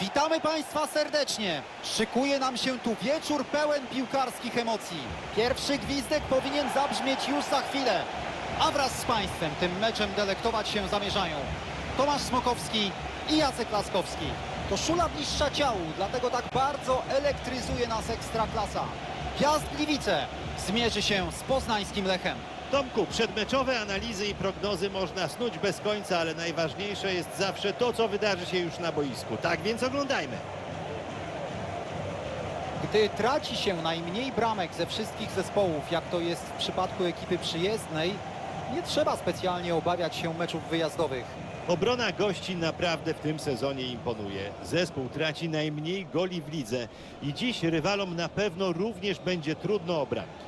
Witamy Państwa serdecznie. Szykuje nam się tu wieczór pełen piłkarskich emocji. Pierwszy gwizdek powinien zabrzmieć już za chwilę. A wraz z Państwem tym meczem delektować się zamierzają Tomasz Smokowski i Jacek Laskowski. To szula bliższa ciału, dlatego tak bardzo elektryzuje nas Ekstraklasa. Piast Gliwice zmierzy się z poznańskim Lechem. Tomku, przedmeczowe analizy i prognozy można snuć bez końca, ale najważniejsze jest zawsze to, co wydarzy się już na boisku. Tak więc oglądajmy. Gdy traci się najmniej bramek ze wszystkich zespołów, jak to jest w przypadku ekipy przyjezdnej, nie trzeba specjalnie obawiać się meczów wyjazdowych. Obrona gości naprawdę w tym sezonie imponuje. Zespół traci najmniej goli w lidze i dziś rywalom na pewno również będzie trudno o bramki.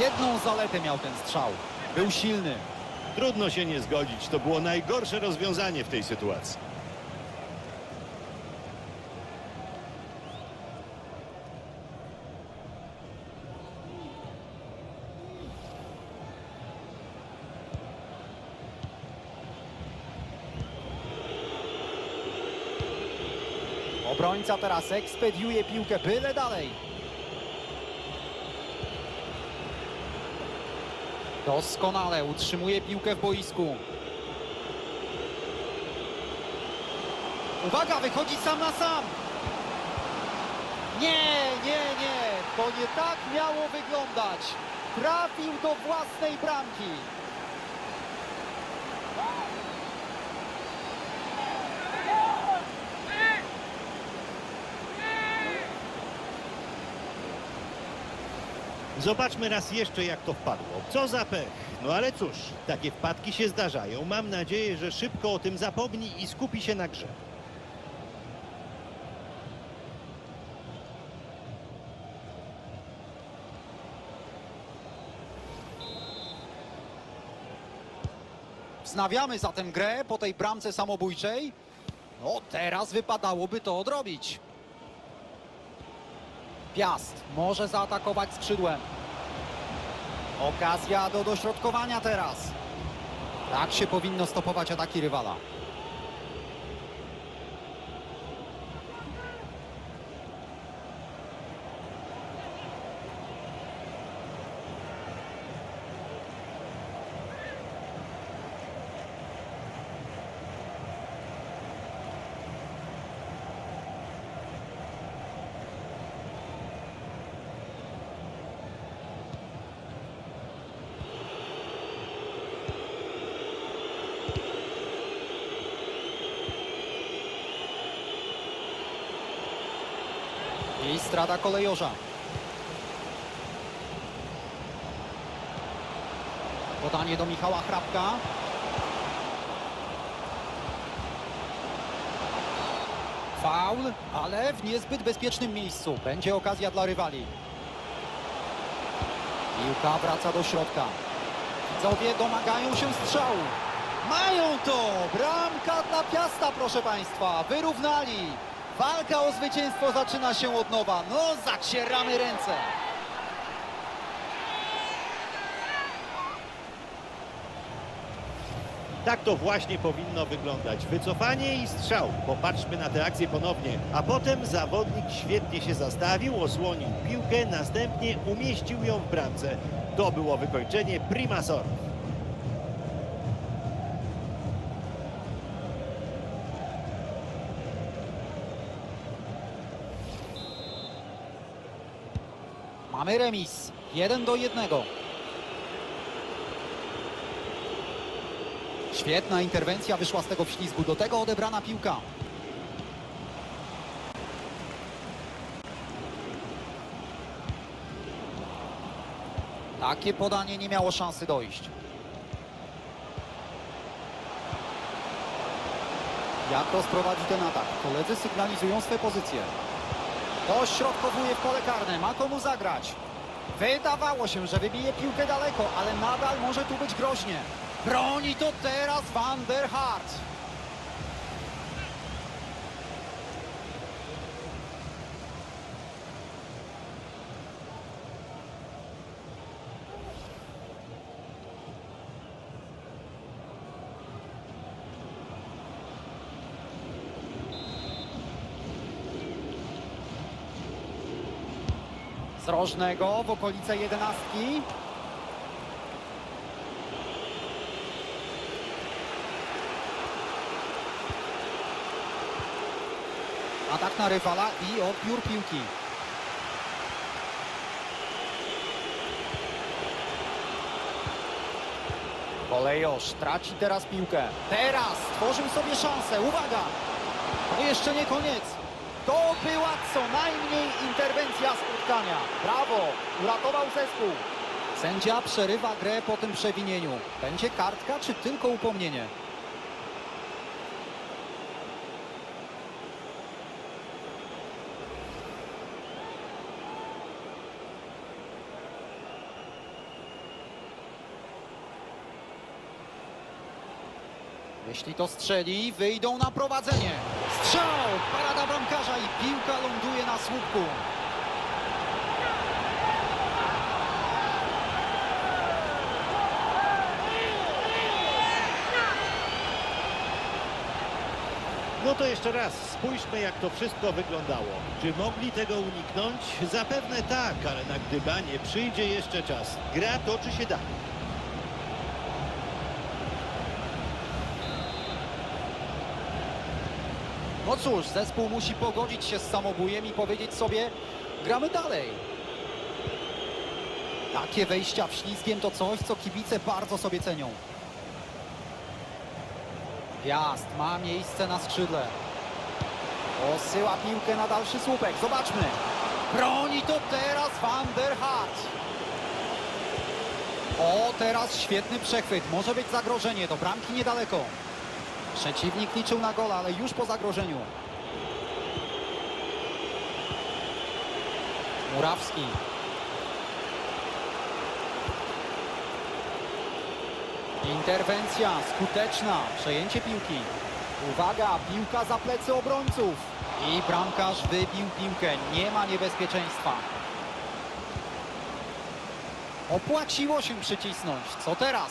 Jedną zaletę miał ten strzał. Był silny. Trudno się nie zgodzić, to było najgorsze rozwiązanie w tej sytuacji. Obrońca teraz ekspediuje piłkę byle dalej. Doskonale utrzymuje piłkę w boisku. Uwaga, wychodzi sam na sam. Nie, nie, nie. To nie tak miało wyglądać. Trafił do własnej bramki. Zobaczmy raz jeszcze, jak to wpadło. Co za pech. No ale cóż, takie wpadki się zdarzają. Mam nadzieję, że szybko o tym zapomni i skupi się na grze. Wznawiamy zatem grę po tej bramce samobójczej. No teraz wypadałoby to odrobić. Piast może zaatakować skrzydłem. Okazja do dośrodkowania teraz. Tak się powinno stopować ataki rywala. I strata kolejorza. Podanie do Michała Hrabka. Faul, ale w niezbyt bezpiecznym miejscu. Będzie okazja dla rywali. Piłka wraca do środka. Widzowie domagają się strzału. Mają to! Bramka dla Piasta, proszę Państwa. Wyrównali. Walka o zwycięstwo zaczyna się od nowa. No, zacieramy ręce. Tak to właśnie powinno wyglądać. Wycofanie i strzał. Popatrzmy na tę akcję ponownie. A potem zawodnik świetnie się zastawił, osłonił piłkę, następnie umieścił ją w bramce. To było wykończenie Primasor. Mamy remis. 1 do 1. Świetna interwencja wyszła z tego wślizgu. Do tego odebrana piłka. Takie podanie nie miało szansy dojść. Jak rozprowadzi ten atak? Koledzy sygnalizują swe pozycje. Dośrodkowuje w pole karne, ma komu zagrać. Wydawało się, że wybije piłkę daleko, ale nadal może tu być groźnie. Broni to teraz Van der Hart. Z rożnego w okolice jedenastki. Atak na rywala i odbiór piłki. Kolejosz traci teraz piłkę. Teraz stworzył sobie szansę. Uwaga! To jeszcze nie koniec. To była co najmniej interwencja spotkania. Brawo! Uratował zespół. Sędzia przerywa grę po tym przewinieniu. Będzie kartka czy tylko upomnienie? Jeśli to strzeli, wyjdą na prowadzenie. Strzał! Parada bramkarza i piłka ląduje na słupku. No to jeszcze raz, spójrzmy jak to wszystko wyglądało. Czy mogli tego uniknąć? Zapewne tak, ale na gdybanie przyjdzie jeszcze czas. Gra toczy się dalej. No cóż, zespół musi pogodzić się z samobujem i powiedzieć sobie, gramy dalej. Takie wejścia w ślizgiem to coś, co kibice bardzo sobie cenią. Jazd ma miejsce na skrzydle. Posyła piłkę na dalszy słupek. Zobaczmy. Broni to teraz Van der Hart. O, teraz świetny przechwyt. Może być zagrożenie. Do bramki niedaleko. Przeciwnik liczył na gola, ale już po zagrożeniu. Murawski. Interwencja skuteczna. Przejęcie piłki. Uwaga, piłka za plecy obrońców. I bramkarz wybił piłkę. Nie ma niebezpieczeństwa. Opłaciło się przycisnąć. Co teraz?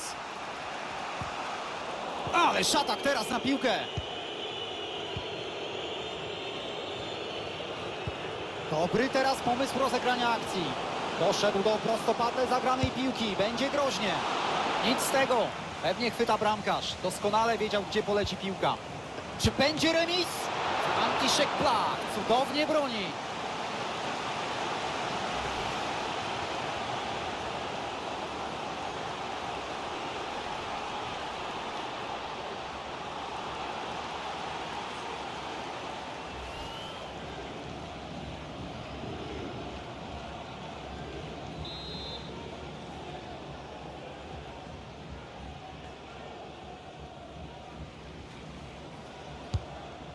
Ale szatak teraz na piłkę. Dobry teraz pomysł rozegrania akcji. Doszedł do prostopadle zagranej piłki. Będzie groźnie. Nic z tego. Pewnie chwyta bramkarz. Doskonale wiedział, gdzie poleci piłka. Czy będzie remis? Antiszek Plach cudownie broni.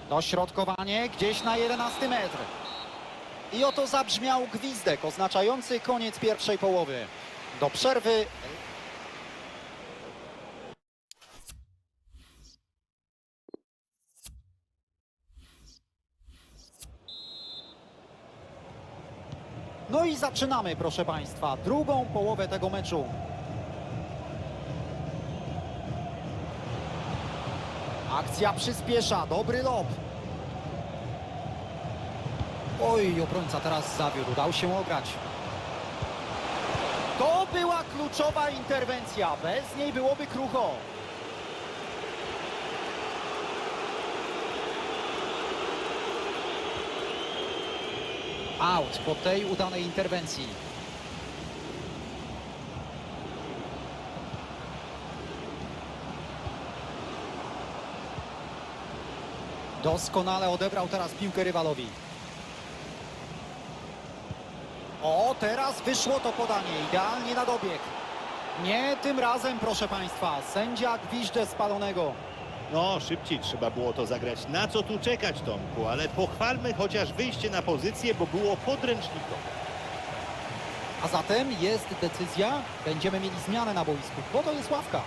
Dośrodkowanie gdzieś na 11 metr. I oto zabrzmiał gwizdek oznaczający koniec pierwszej połowy. Do przerwy No i zaczynamy, proszę Państwa, drugą połowę tego meczu. Akcja przyspiesza, dobry lob. Oj, obrońca teraz zawiódł, dał się ograć. To była kluczowa interwencja, bez niej byłoby krucho. Out po tej udanej interwencji. Doskonale odebrał teraz piłkę rywalowi. O, teraz wyszło to podanie, idealnie na dobieg. Nie tym razem, proszę Państwa, sędzia gwizdże spalonego. No, szybciej trzeba było to zagrać. Na co tu czekać, Tomku? Ale pochwalmy chociaż wyjście na pozycję, bo było podręcznikowe. A zatem jest decyzja, będziemy mieli zmianę na boisku, bo to jest ławka.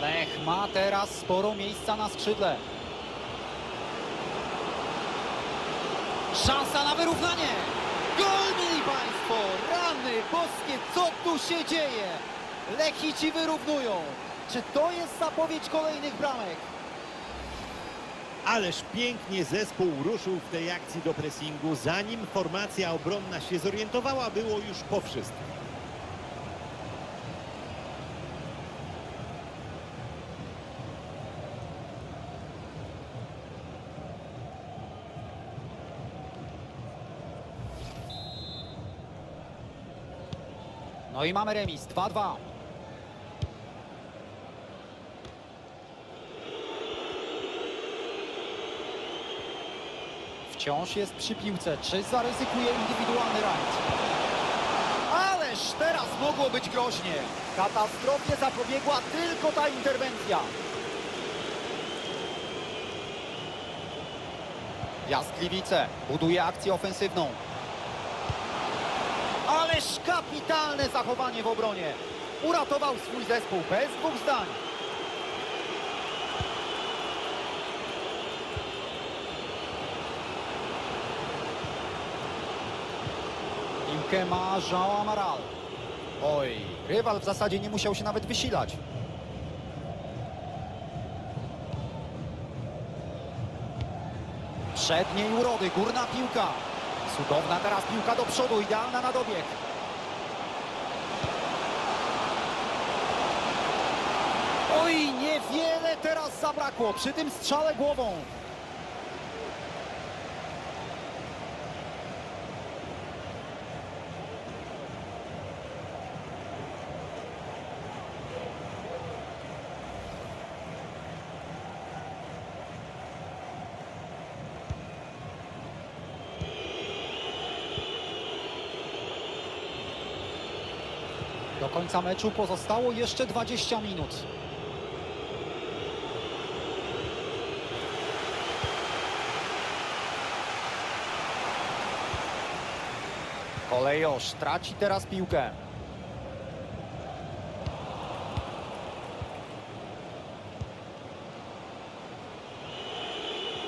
Lech ma teraz sporo miejsca na skrzydle. Szansa na wyrównanie! Gol, mieli Państwo! Rany boskie, co tu się dzieje? Lechici wyrównują. Czy to jest zapowiedź kolejnych bramek? Ależ pięknie zespół ruszył w tej akcji do pressingu. Zanim formacja obronna się zorientowała, było już po wszystkim. No i mamy remis, 2-2. Wciąż jest przy piłce. Czy zaryzykuje indywidualny rajd? Ależ teraz mogło być groźnie. Katastrofie zapobiegła tylko ta interwencja. Jaskliwice buduje akcję ofensywną. Ależ kapitalne zachowanie w obronie. Uratował swój zespół bez dwóch zdań. Piłkę ma Amaral. Oj, rywal w zasadzie nie musiał się nawet wysilać. Przedniej urody, górna piłka. Cudowna teraz piłka do przodu, idealna na dobieg. Oj, niewiele teraz zabrakło przy tym strzale głową. Końca meczu pozostało jeszcze 20 minut. Kolejosz traci teraz piłkę.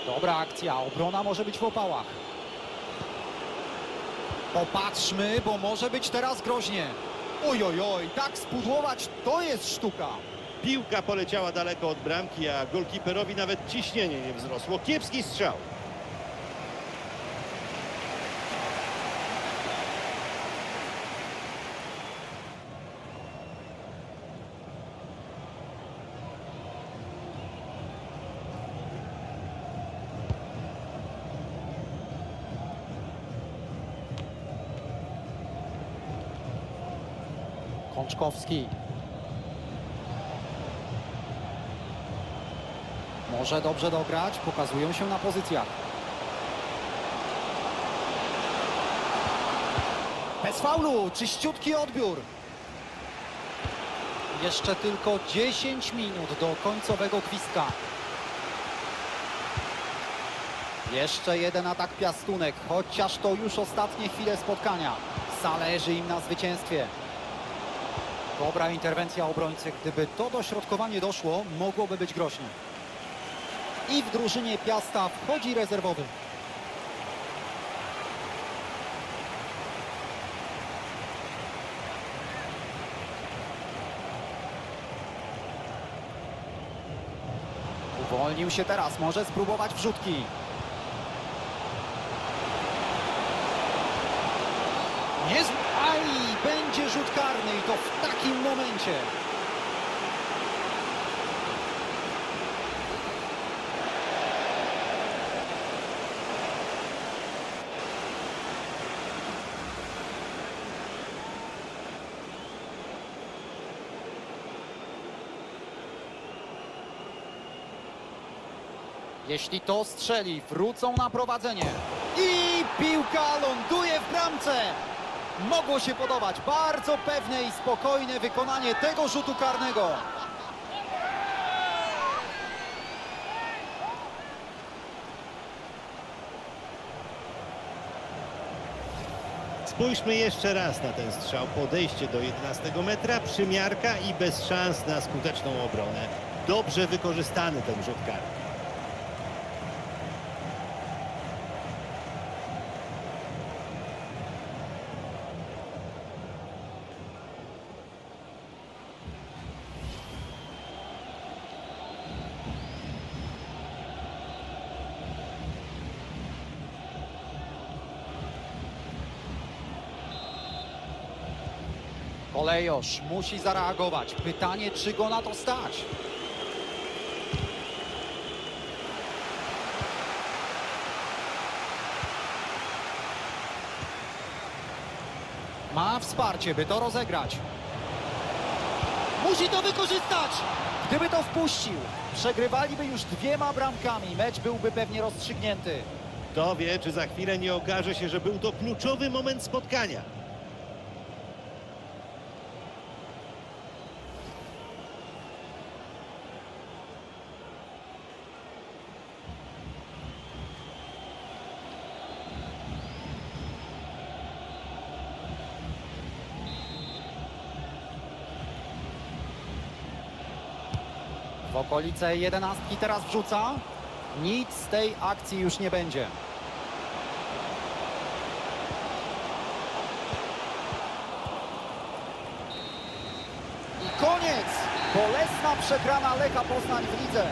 Dobra akcja, obrona może być w opałach. Popatrzmy, bo może być teraz groźnie. Oj, oj, oj, tak spudłować to jest sztuka. Piłka poleciała daleko od bramki, a golkiperowi nawet ciśnienie nie wzrosło. Kiepski strzał. Kączkowski. Może dobrze dograć, pokazują się na pozycjach. Bez faulu, czyściutki odbiór. Jeszcze tylko 10 minut do końcowego gwizdka. Jeszcze jeden atak piastunek, chociaż to już ostatnie chwile spotkania. Zależy im na zwycięstwie. Dobra interwencja obrońcy. Gdyby to dośrodkowanie doszło, mogłoby być groźnie. I w drużynie Piasta wchodzi rezerwowy. Uwolnił się teraz, może spróbować wrzutki. Będzie rzut karny i to w takim momencie. Jeśli to strzeli, wrócą na prowadzenie. I piłka ląduje w bramce. Mogło się podobać. Bardzo pewne i spokojne wykonanie tego rzutu karnego. Spójrzmy jeszcze raz na ten strzał. Podejście do 11 metra, przymiarka i bez szans na skuteczną obronę. Dobrze wykorzystany ten rzut karny. Kolejosz musi zareagować. Pytanie, czy go na to stać? Ma wsparcie, by to rozegrać. Musi to wykorzystać! Gdyby to wpuścił, przegrywaliby już dwiema bramkami. Mecz byłby pewnie rozstrzygnięty. Kto wie, czy za chwilę nie okaże się, że był to kluczowy moment spotkania. W okolice jedenastki teraz wrzuca. Nic z tej akcji już nie będzie. I koniec! Bolesna przegrana Lecha Poznań w lidze.